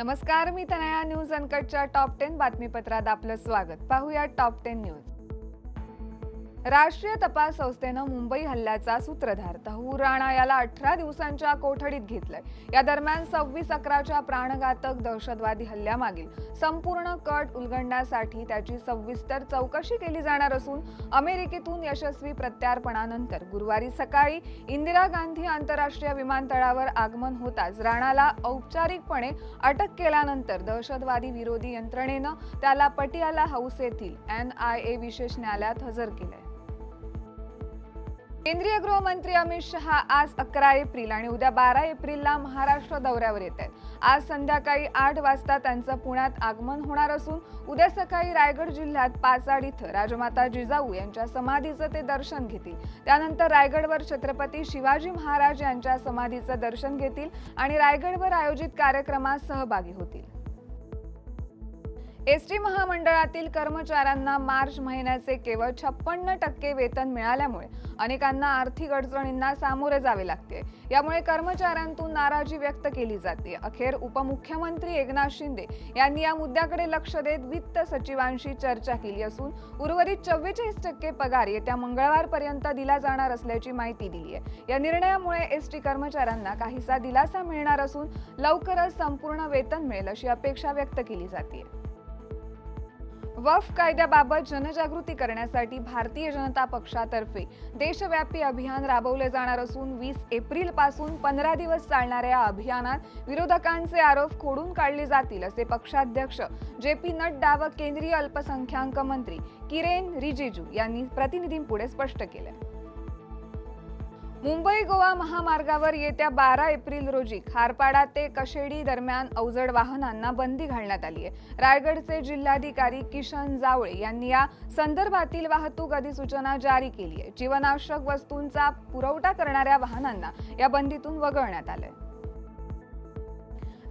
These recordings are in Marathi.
नमस्कार मी तनया न्यूज अनकटच्या टॉप टेन बातमीपत्रात आपलं स्वागत. पाहूया टॉप टेन न्यूज. राष्ट्रीय तपास संस्थेनं मुंबई हल्ल्याचा सूत्रधार तहूर राणा याला अठरा दिवसांच्या कोठडीत घेतलंय. या दरम्यान सव्वीस अकराच्या प्राणघातक दहशतवादी हल्ल्यामागील संपूर्ण कट उलगडण्यासाठी त्याची सविस्तर चौकशी केली जाणार असून अमेरिकेतून यशस्वी प्रत्यार्पणानंतर गुरुवारी सकाळी इंदिरा गांधी आंतरराष्ट्रीय विमानतळावर आगमन होताच राणाला औपचारिकपणे अटक केल्यानंतर दहशतवादी विरोधी यंत्रणेनं त्याला पटियाला हाऊस येथील एन आय ए विशेष न्यायालयात हजर केलंय. केंद्रीय गृहमंत्री अमित शहा आज अकरा एप्रिल आणि उद्या बारा एप्रिलला महाराष्ट्र दौऱ्यावर येत आहेत. आज संध्याकाळी आठ वाजता त्यांचं पुण्यात आगमन होणार असून उद्या सकाळी रायगड जिल्ह्यात पाचाड इथं राजमाता जिजाऊ यांच्या समाधीचं ते दर्शन घेतील. त्यानंतर रायगडवर छत्रपती शिवाजी महाराज यांच्या समाधीचं दर्शन घेतील आणि रायगडवर आयोजित कार्यक्रमात सहभागी होतील. एस टी महामंडळातील कर्मचाऱ्यांना मार्च महिन्याचे केवळ छप्पन्न टक्के वेतन मिळाल्यामुळे अनेकांना आर्थिक अडचणींना सामोरे जावे लागते. यामुळे कर्मचाऱ्यांतून नाराजी व्यक्त केली जाते. अखेर उपमुख्यमंत्री एकनाथ शिंदे यांनी या मुद्द्याकडे लक्ष देत वित्त सचिवांशी चर्चा केली असून उर्वरित चव्वेचाळीस टक्के पगार येत्या मंगळवारपर्यंत दिला जाणार असल्याची माहिती दिली आहे या निर्णयामुळे एस टी कर्मचाऱ्यांना काहीसा दिलासा मिळणार असून लवकरच संपूर्ण वेतन मिळेल अशी अपेक्षा व्यक्त केली जाते वफ कायद्याबाबत जनजागृती करण्यासाठी भारतीय जनता पक्षातर्फे देशव्यापी अभियान राबवले जाणार असून वीस एप्रिलपासून पंधरा दिवस चालणाऱ्या या अभियानात विरोधकांचे आरोप खोडून काढले जातील असे पक्षाध्यक्ष जे पी नड्डा व केंद्रीय अल्पसंख्याक मंत्री किरेन रिजिजू यांनी प्रतिनिधींपुढे स्पष्ट केले. मुंबई गोवा महामार्गावर येत्या बारा एप्रिल रोजी खारपाडा ते कशेडी दरम्यान अवजड वाहनांना बंदी घालण्यात आली आहे. रायगडचे जिल्हाधिकारी किशन जावळे यांनी या संदर्भातील वाहतूक अधिसूचना जारी केली आहे. जीवनावश्यक वस्तूंचा पुरवठा करणाऱ्या वाहनांना या बंदीतून वगळण्यात आलंय.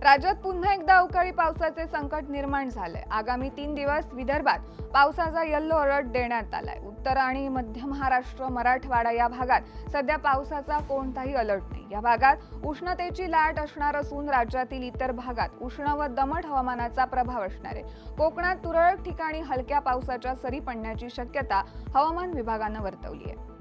राज्यात पुन्हा एकदा अवकाळी पावसाचे संकट निर्माण झालंय. आगामी तीन दिवस विदर्भात पावसाचा येल्लो अलर्ट देण्यात आलाय. उत्तर आणि मध्य महाराष्ट्र मराठवाडा या भागात सध्या पावसाचा कोणताही अलर्ट नाही. या भागात उष्णतेची लाट असणार असून राज्यातील इतर भागात उष्ण व दमट हवामानाचा प्रभाव असणार आहे. कोकणात तुरळक ठिकाणी हलक्या पावसाच्या सरी पडण्याची शक्यता हवामान विभागानं वर्तवली आहे.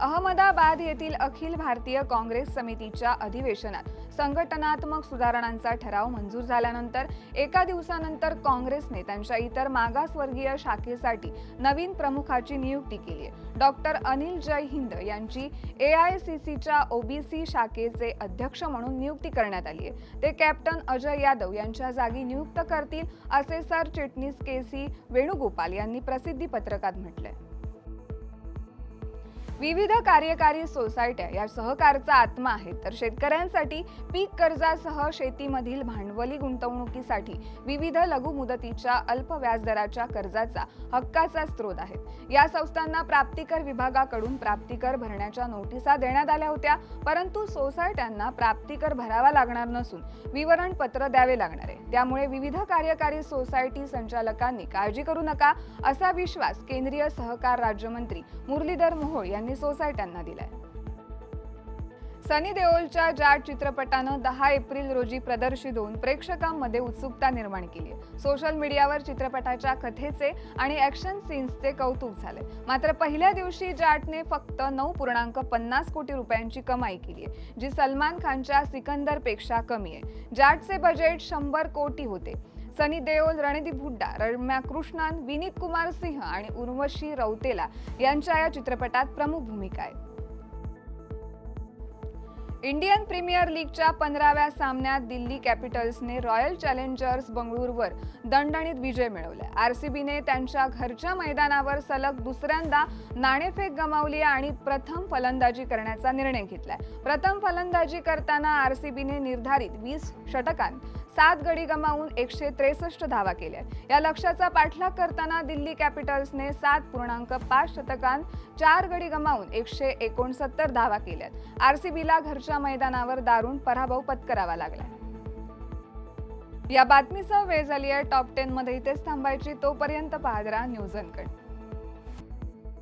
अहमदाबाद येथील अखिल भारतीय काँग्रेस समितीच्या अधिवेशनात संघटनात्मक सुधारणांचा ठराव मंजूर झाल्यानंतर एका दिवसानंतर काँग्रेसने त्यांच्या इतर मागासवर्गीय शाखेसाठी नवीन प्रमुखाची नियुक्ती केली आहे. डॉक्टर अनिल जय हिंद यांची ए आय सी सीच्या ओबीसी शाखेचे अध्यक्ष म्हणून नियुक्ती करण्यात आली आहे. ते कॅप्टन अजय यादव यांच्या जागी नियुक्त करतील असे सरचिटणीस के सी वेणुगोपाल यांनी प्रसिद्धी पत्रकात म्हटलंय. विविध कार्यकारी सोसायट्या या सहकारचा आत्मा आहेत तर शेतकऱ्यांसाठी पीक कर्जासह शेतीमधील भांडवली गुंतवणुकीसाठी विविध लघु मुदतीच्या अल्प व्याजदराच्या कर्जाचा हक्काचा स्रोत आहेत या संस्थांना प्राप्तिकर विभागाकडून प्राप्तिकर भरण्याच्या नोटिसा देण्यात आल्या होत्या. परंतु सोसायट्यांना प्राप्तिकर भरावा लागणार नसून विवरणपत्र द्यावे लागणार आहे. त्यामुळे विविध कार्यकारी सोसायटी संचालकांनी काळजी करू नका असा विश्वास केंद्रीय सहकार राज्यमंत्री मुरलीधर मोहोळ यांनी सोसायट्यांना दिलाय. सनी देओलच्या जाट चित्रपटानं दहा एप्रिल रोजी प्रदर्शित होऊन प्रेक्षकांमध्ये उत्सुकता निर्माण केली आहे. सोशल मीडियावर चित्रपटाच्या कथेचे आणि ॲक्शन सीन्सचे कौतुक झाले मात्र पहिल्या दिवशी जाटने फक्त नऊ पूर्णांक पन्नास कोटी रुपयांची कमाई केली आहे जी सलमान खानच्या सिकंदरपेक्षा कमी आहे. जाटचे बजेट शंभर कोटी होते. सनी देओल रणदीप हुड्डा रम्या कृष्णन विनीत कुमार सिंह आणि उर्वशी रौतेला यांच्या या चित्रपटात प्रमुख भूमिका आहे. इंडियन प्रीमियर लीगच्या पंधराव्या सामन्यात दिल्ली कॅपिटल्सने रॉयल चॅलेंजर्स बंगळुरूवर दणदणीत विजय मिळवलाय आरसीबीने त्यांच्या घरच्या मैदानावर सलग दुसऱ्यांदा नाणेफेक गमावली आणि प्रथम फलंदाजी करण्याचा निर्णय घेतलाय. प्रथम फलंदाजी करताना आरसीबीने निर्धारित वीस षटकांत सात गडी गमावून एकशे त्रेसष्ट धावा केल्या. या लक्ष्याचा पाठलाग करताना दिल्ली कॅपिटल्सने सात पूर्णांक पाच शतकांत चार गडी गमावून एकशे एकोणसत्तर धावा केल्यात. आरसीबीला घरच्या मैदानावर दारुण पराभव पत्करावा लागला. या बातमीसह वेळ झाली आहे. टॉप टेन मध्ये इथेच थांबायची. तोपर्यंत पाहत राहा न्यूज अनकट.